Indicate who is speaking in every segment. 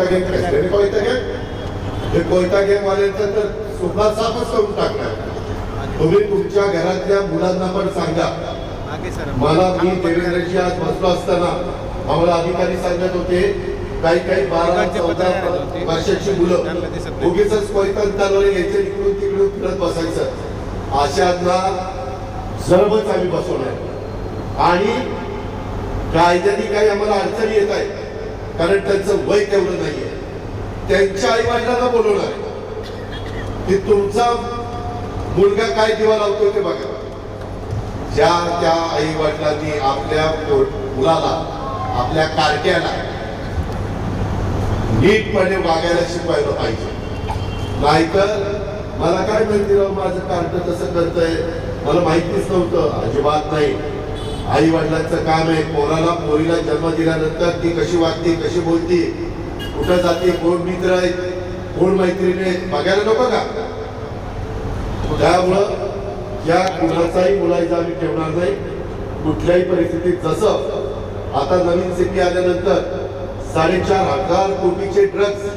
Speaker 1: कोयता कसले कोयता वाल्यांचं तर सुद्धा साफच करून टाकणार. तुम्ही तुमच्या घरातल्या मुलांना पण सांगा. मला मी देवेंद्रजी आज बसलो असताना आम्हाला अधिकारी सांगत होते काही काही बारा चौदा वर्षाची मुलं. उगीच कोयता चालवले यायचे इकडून तिकडून फिरत बसायचं. अशांना जरबच आम्ही बसवणार आणि कायद्याने काही आम्हाला अडचणी येत आहेत. कारण त्यांचं वय तेवढं नाहीये. त्यांच्या आई वडिलांना बोलवणार की तुमचा मुलगा काय दिवा लावतो ते बघा. ज्या त्या आई वडिलांनी आपल्या मुलाला आपल्या कारट्याला नीटपणे वागायला शिकवायला पाहिजे. नाहीतर मला काय माहिती राव माझं कार्ट कसं करतंय. मला माहितीच नव्हतं. अजिबात नाही. आई वडिलांचं काम आहे. पोराला पोरीला जन्म दिल्यानंतर ती कशी वागते कशी बोलते कुठं जाते कोण मित्र आहेत कोण मैत्रीण आहेत बघायला नको का? त्यामुळं या कुणाचाही मुलायचा आम्ही ठेवणार नाही. कुठल्याही परिस्थितीत जसं आता नवीन सिटी आल्यानंतर साडेचार हजार कोटीचे ड्रग्ज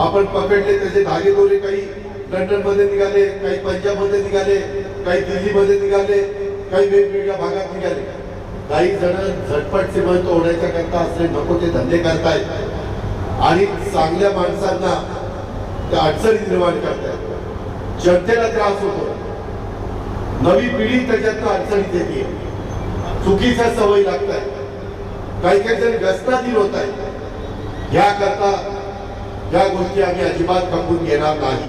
Speaker 1: आपण पकडले त्याचे धागे दोरे काही लंडनमध्ये निघाले काही पंजाबमध्ये निघाले काही दिल्ली मध्ये निघाले. काही वेगवेगळ्या भागात म्हणजे निघाले काही जण झटपट श्रीमंत होण्याच्या करता असले नको ते धंदे करतायत. आणि चांगल्या माणसांना त्या अडचणी निर्माण करतायत. जनतेला त्रास होतो. नवी पिढी त्याच्यातनं अडचणीत येते. चुकीच्या सवयी लागत आहेत काही काही जण व्यसनाधीन होत आहेत याकरता या गोष्टी आम्ही अजिबात खपून घेणार नाही.